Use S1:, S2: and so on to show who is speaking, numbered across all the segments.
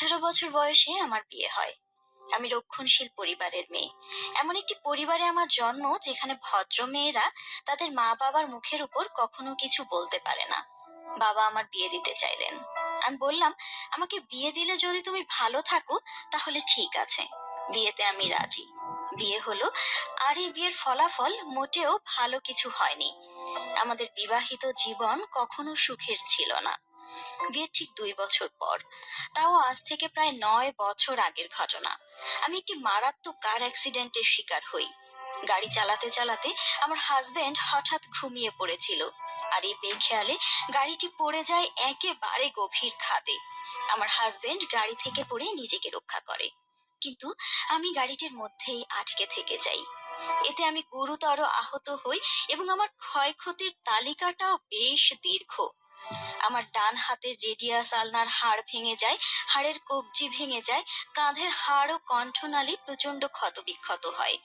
S1: আঠারো বছর বয়সে আমার বিয়ে হয়। আমি রক্ষণশীল পরিবারের মেয়ে। এমন একটি পরিবারে আমার জন্ম যেখানে ভদ্র মেয়েরা তাদের মা বাবার মুখের উপর কখনো কিছু বলতে পারে না। বাবা আমার বিয়ে দিতে চাইলেন। আমি বললাম, আমাকে বিয়ে দিলে যদি তুমি ভালো থাকো, তাহলে ঠিক আছে। বিয়েতে আমি রাজি। বিয়ে হলো আর এই বিয়ের ফলাফল মোটেও ভালো কিছু হয়নি। আমাদের বিবাহিত জীবন কখনো সুখের ছিল না। বিয়ের ঠিক দুই বছর পর। তাও আজ থেকে প্রায় নয় বছর আগের ঘটনা। আমি একটি মারাত্মক কার অ্যাক্সিডেন্টের শিকার হই। গাড়ি চালাতে চালাতে আমার হাজবেন্ড হঠাৎ ঘুমিয়ে পড়েছিল। আর এই বেখেয়ালে গাড়িটি পড়ে যায় একেবারে গভীর খাদে। আমার হাজবেন্ড গাড়ি থেকে পড়ে নিজেকে রক্ষা করে। কিন্তু আমি গাড়িটির মধ্যেই আটকে থেকে যাই। এতে আমি গুরুতর আহত হই এবং আমার ক্ষয়ক্ষতির তালিকাটাও বেশ দীর্ঘ। আমার ডান হাতের রেডিয়াস আলনার হাড় ভেঙে যায়, হাড়ের কবজি ভেঙে যায়, কাঁধের হাড় ও কণ্ঠনালী প্রচণ্ড ক্ষতবিক্ষত হয়।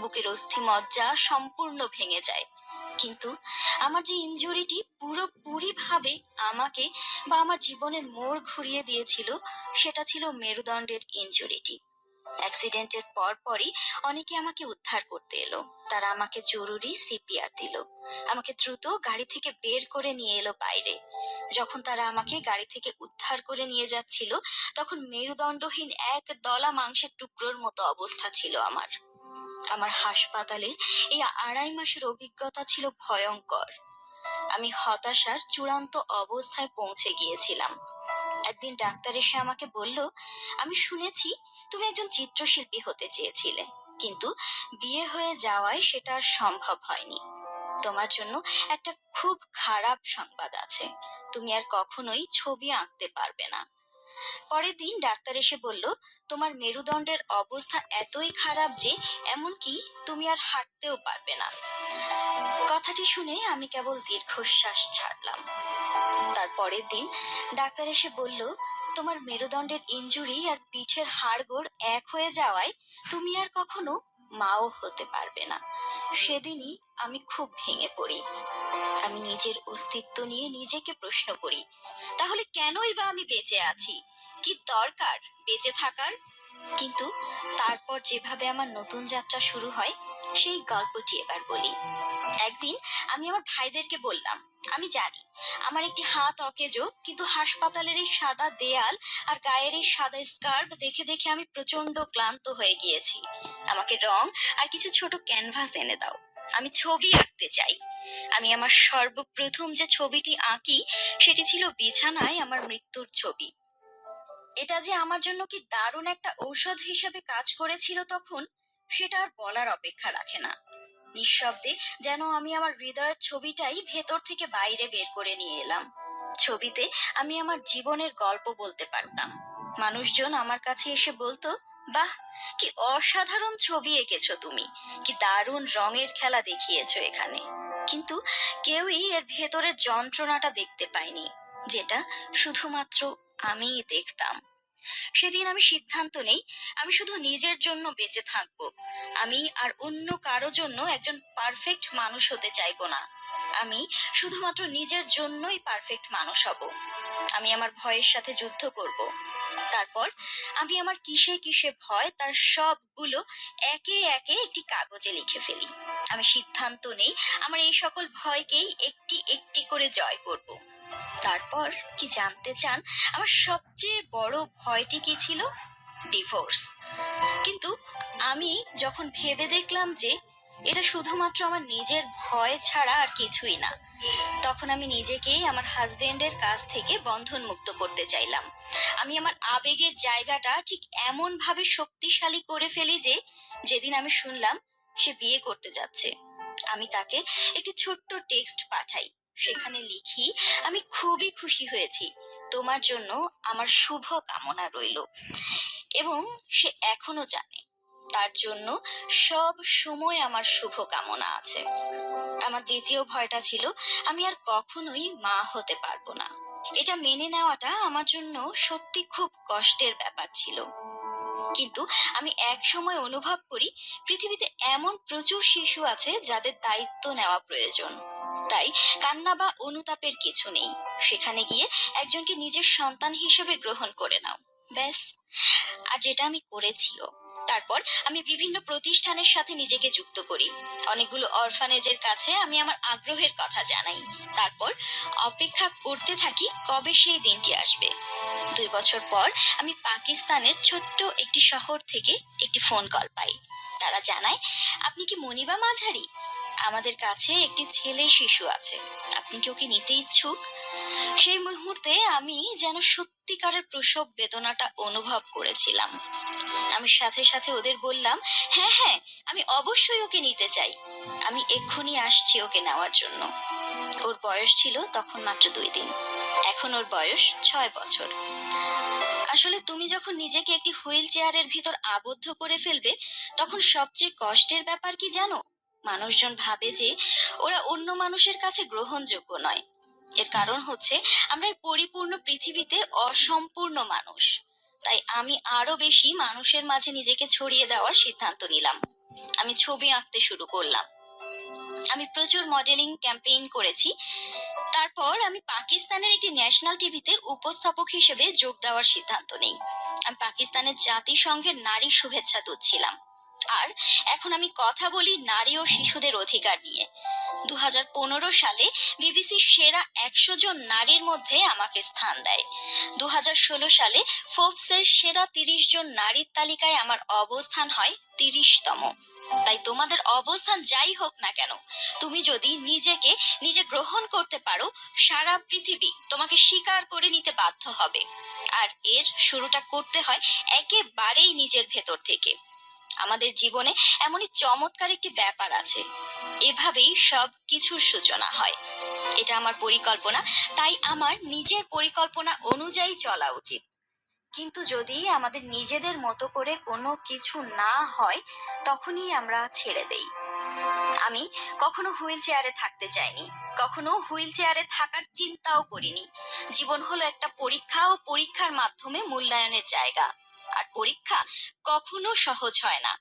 S1: বুকের অস্থি মজ্জা সম্পূর্ণ ভেঙে যায়। কিন্তু আমার যে ইনজুরিটি পুরোপুরি ভাবে আমাকে বা আমার জীবনের মোড় ঘুরিয়ে দিয়েছিল, সেটা ছিল মেরুদণ্ডের ইনজুরিটি। অ্যাক্সিডেন্টের পর পরই অনেকে আমাকে উদ্ধার করতে এলো। তারা আমাকে জরুরি সিপিআর দিল। আমাকে দ্রুত গাড়ি থেকে বের করে নিয়ে এলো বাইরে। যখন তারা আমাকে গাড়ি থেকে উদ্ধার করে নিয়ে যাচ্ছিল, তখন মেরুদণ্ডহীন এক দলা মাংসের টুকরোর মতো অবস্থা ছিল আমার। আমার হাসপাতালের এই আড়াই মাসের অভিজ্ঞতা ছিল ভয়ঙ্কর। আমি হতাশার চূড়ান্ত অবস্থায় পৌঁছে গিয়েছিলাম। একদিন ডাক্তার এসে আমাকে বলল, আমি শুনেছি তুমি একজন চিত্রশিল্পী হতে চেয়েছিলে, কিন্তু বিয়ে হয়ে যাওয়ায় সেটা সম্ভব হয়নি। তোমার জন্য একটা খুব খারাপ সংবাদ আছে। তুমি আর কখনোই ছবি আঁকতে পারবে না। পরের দিন ডাক্তার এসে বলল, তোমার মেরুদণ্ডের অবস্থা এতই খারাপ যে এমনকি তুমি আর হাঁটতেও পারবে না। কথাটি শুনে আমি কেবল দীর্ঘশ্বাস ছাড়লাম। তার পরের দিন ডাক্তার এসে বলল, তোমার মেরুদণ্ডের ইনজুরি আর পিঠের হাড়গোড় এক হয়ে যাওয়ায় তুমি আর কখনো মাও হতে পারবে না। সেদিনই আমি খুব ভেঙে পড়ি। আমি নিজের অস্তিত্ব নিয়ে নিজেকে প্রশ্ন করি, তাহলে কেনই বা আমি বেঁচে আছি? কি দরকার বেঁচে থাকার? কিন্তু তারপর যেভাবে আমার নতুন যাত্রা শুরু হয়, সেই গল্পটি এবার বলি। একদিন আমি আমার ভাইদেরকে বললাম, আমি জানি আমার একটি হাত অকেজো, কিন্তু হাসপাতালের এই সাদা দেয়াল আর গায়ের এই সাদা স্কার্ফ দেখে দেখে আমি প্রচণ্ড ক্লান্ত হয়ে গিয়েছি। আমাকে রং আর কিছু ছোট ক্যানভাস এনে দাও। আমি ছবি আঁকতে চাই। আমি আমার সর্বপ্রথম যে ছবিটি আঁকি, সেটি ছিল বিছানায় আমার মৃত্যুর ছবি। এটা যে আমার জন্য কি দারুণ একটা ঔষধ হিসেবে কাজ করেছিল তখন, সেটা আর বলার অপেক্ষা রাখে না। নিঃশব্দে যেন আমি আমার হৃদয়ের ছবিটাই ভেতর থেকে বাইরে বের করে নিয়ে এলাম। ছবিতে আমি আমার জীবনের গল্প বলতে পারতাম। মানুষজন আমার কাছে এসে বলতো, বাহ, কি অসাধারণ ছবি এঁকেছো তুমি। কি দারুণ রঙের খেলা দেখিয়েছো এখানে। কিন্তু কেউই এর ভেতরের যন্ত্রণাটা দেখতে পায়নি, যেটা শুধুমাত্র আমিই দেখতাম। সেদিন আমি সিদ্ধান্ত নেই, আমি শুধু নিজের জন্য বেঁচে থাকব। আমি আর অন্য কারও জন্য একজন পারফেক্ট মানুষ হতে চাইব না। আমি শুধুমাত্র নিজের জন্যই পারফেক্ট মানুষ হব। আমি আমার ভয়ের সাথে যুদ্ধ করব। তারপর আমি আমার কিসে কিসে ভয়, তার সবগুলো একে একে একটি কাগজে লিখে ফেলি। আমি সিদ্ধান্ত নেই, আমার এই সকল ভয়কেই একটি একটি করে জয় করব। তারপর কি জানতে চান, আমার সবচেয়ে বড় ভয়টি কি ছিল? ডিভোর্স কিন্তু আমি যখন ভেবে দেখলাম যে এটা শুধুমাত্র আমার নিজের ভয় ছাড়া আর কিছুই না, তখন আমি নিজেকেই আমার হাজবেন্ডের কাছ থেকে বন্ধন মুক্ত করতে চাইলাম। আমি আমার আবেগের জায়গাটা ঠিক এমন ভাবে শক্তিশালী করে ফেলি যে যেদিন আমি শুনলাম সে বিয়ে করতে যাচ্ছে। আমি তাকে একটি ছোট্ট টেক্সট পাঠাই। সেখানে লিখি, আমি খুবই খুশি হয়েছি। তোমার জন্য আমার শুভ কামনা রইল। এবং সে এখনও জানে, তার জন্য সব সময় আমার শুভ কামনা আছে। আমার দ্বিতীয় ভয়টা ছিল, আমি আর কখনোই মা হতে পারব না। এটা মেনে নেওয়াটা আমার জন্য সত্যি খুব কষ্টের ব্যাপার ছিল। কিন্তু আমি এক সময় অনুভব করি, পৃথিবীতে এমন প্রচুর শিশু আছে যাদের দায়িত্ব নেওয়া প্রয়োজন। তাই কান্না বা অনুতাপের কিছু নেই। সেখানে গিয়ে একজনকে নিজের সন্তান হিসেবে গ্রহণ করে নাও। ব্যাস। আর যেটা আমি করেছিও। তারপর আমি বিভিন্ন প্রতিষ্ঠানের সাথে নিজেকে যুক্ত করি। অনেকগুলো অরফানেজের কাছে আমি আমার আগ্রহের কথা জানাই। তারপর অপেক্ষা করতে থাকি কবে সেই দিনটি আসবে। দুই বছর পর আমি পাকিস্তানের ছোট্ট একটি শহর থেকে একটি ফোন কল পাই। তারা জানায়, আপনি কি মনিবা মাঝারি? আমাদের কাছে একটি ছেলে শিশু আছে। আপনি কি ওকে নিতে ইচ্ছুক? সেই মুহূর্তে আমি যেন সত্যিকারের প্রসব বেদনাটা অনুভব করেছিলাম। আমি সাথে সাথে ওদের বললাম হ্যাঁ হ্যাঁ আমি অবশ্যই ওকে নিতে চাই। আমি এক্ষুনি আসছি ওকে নেওয়ার জন্য। ওর বয়স ছিল তখন মাত্র দুই দিন। এখন ওর বয়স ছয় বছর। আসলে তুমি যখন নিজেকে একটি হুইল চেয়ারের ভিতর আবদ্ধ করে ফেলবে, তখন সবচেয়ে কষ্টের ব্যাপার কি জানো? মানুষজন ভাবে যে ওরা অন্য মানুষের কাছে গ্রহণযোগ্য নয়। এর কারণ হচ্ছে আমরা পরিপূর্ণ পৃথিবীতে অসম্পূর্ণ মানুষ। তাই আমি আরও বেশি মানুষের মাঝে নিজেকে ছড়িয়ে দেওয়ার সিদ্ধান্ত নিলাম। আমি ছবি আঁকতে শুরু করলাম। আমি প্রচুর মডেলিং ক্যাম্পেইন করেছি। তারপর আমি পাকিস্তানের একটি ন্যাশনাল টিভিতে উপস্থাপক হিসেবে যোগ দেওয়ার সিদ্ধান্ত নেই। আমি পাকিস্তানের জাতিসংঘের নারী শুভেচ্ছা দূত ছিলাম আর এখন আমি কথা বলি নারী ও শিশুদের অধিকার নিয়ে। দু হাজার পনেরো সালে বিবিসি সেরা একশো জন নারীর মধ্যে আমাকে স্থান দেয়। দু হাজার ষোলো সালে ফোর্বসের সেরা তিরিশ জন নারীর তালিকায় আমার অবস্থান হয় তিরিশতম। তাই তোমাদের অবস্থান যাই হোক না কেন, তুমি যদি নিজেকে নিজে গ্রহণ করতে পারো, সারা পৃথিবী তোমাকে স্বীকার করে নিতে বাধ্য হবে। আর এর শুরুটা করতে হয় একেবারেই নিজের ভেতর থেকে। আমাদের জীবনে এমনই চমৎকার একটি ব্যাপার আছে। এভাবেই সব কিছুর সূচনা হয়। এটা আমার পরিকল্পনা, তাই আমার নিজের পরিকল্পনা অনুযায়ী চলা উচিত। কিন্তু যদি আমাদের নিজেদের মতো করে কোনো কিছু না হয়, তখনই আমরা ছেড়ে দেই। আমি কখনো হুইল চেয়ারে থাকতে চাইনি, কখনো হুইল চেয়ারে থাকার চিন্তাও করিনি। জীবন হলো একটা পরীক্ষা ও পরীক্ষার মাধ্যমে মূল্যায়নের জায়গা। আর পরীক্ষা কখনো সহজ হয় না।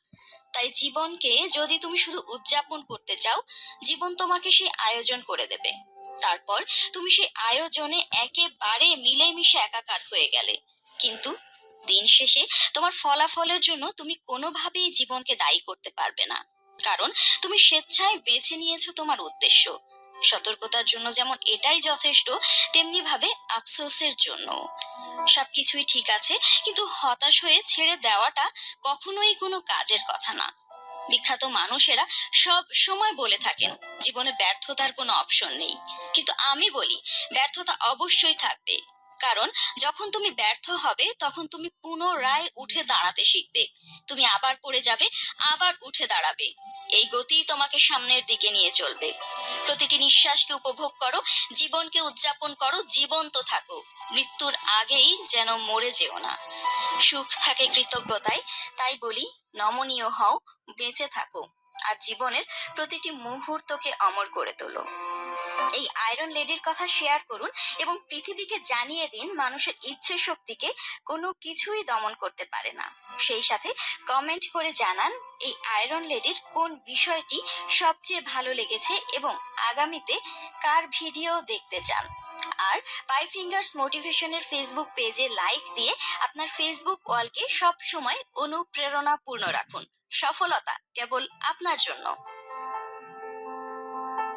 S1: তাই জীবনকে যদি তুমি শুধু উদযাপন করতে চাও, জীবন তোমাকে সেই আয়োজন করে দেবে। তারপর তুমি সেই আয়োজনে একেবারে মিলেমিশে একাকার হয়ে গেলে। কিন্তু দিন শেষে তোমার ফলাফলের জন্য তুমি কোনোভাবেই জীবনকে দায়ী করতে পারবে না। কারণ তুমি স্বেচ্ছায় বেছে নিয়েছো তোমার উদ্দেশ্য। সতর্কতার জন্য যেমন এটাই যথেষ্ট, তেমনি ভাবে আফসোসের জন্য। সবকিছুই ঠিক আছে, কিন্তু হতাশ হয়ে ছেড়ে দেওয়াটা কখনোই কোনো কাজের কথা না। বিখ্যাত মানুষেরা সব সময় বলে থাকেন, জীবনে ব্যর্থতার কোনো অপশন নেই। কিন্তু আমি বলি, ব্যর্থতা অবশ্যই থাকবে। কারণ যখন তুমি ব্যর্থ হবে, তখন তুমি পুনরায় উঠে দাঁড়াতে শিখবে। তুমি আবার পড়ে যাবে, আবার উঠে দাঁড়াবে। এই গতিই তোমাকে সামনের দিকে নিয়ে চলবে। প্রতিটি নিঃশ্বাসকে উপভোগ করো, জীবনকে উদযাপন করো, জীবন্ত থাকো। মৃত্যুর আগেই যেন মরে যেও না। সুখ থাকে কৃতজ্ঞতায়, তাই বলি, নমনীয় হও, বেঁচে থাকো। আর জীবনের প্রতিটি মুহূর্তকে অমর করে তোলো। এই আয়রন লেডির কথা শেয়ার করুন এবং পৃথিবীকে জানিয়ে দিন মানুষের ইচ্ছে শক্তিকে কোনো কিছুই দমন করতে পারে না। সেই সাথে কমেন্ট করে জানান এই আয়রন লেডির কোন বিষয়টি সবচেয়ে ভালো লেগেছে এবং আগামীতে কার ভিডিও দেখতে চান। আর পাই ফিঙ্গার্স মোটিভেশনের ফেসবুক পেজে লাইক দিয়ে আপনার ফেসবুক ওয়ালকে সব সময় অনুপ্রেরণাপূর্ণ রাখুন। সফলতা কেবল আপনার জন্য।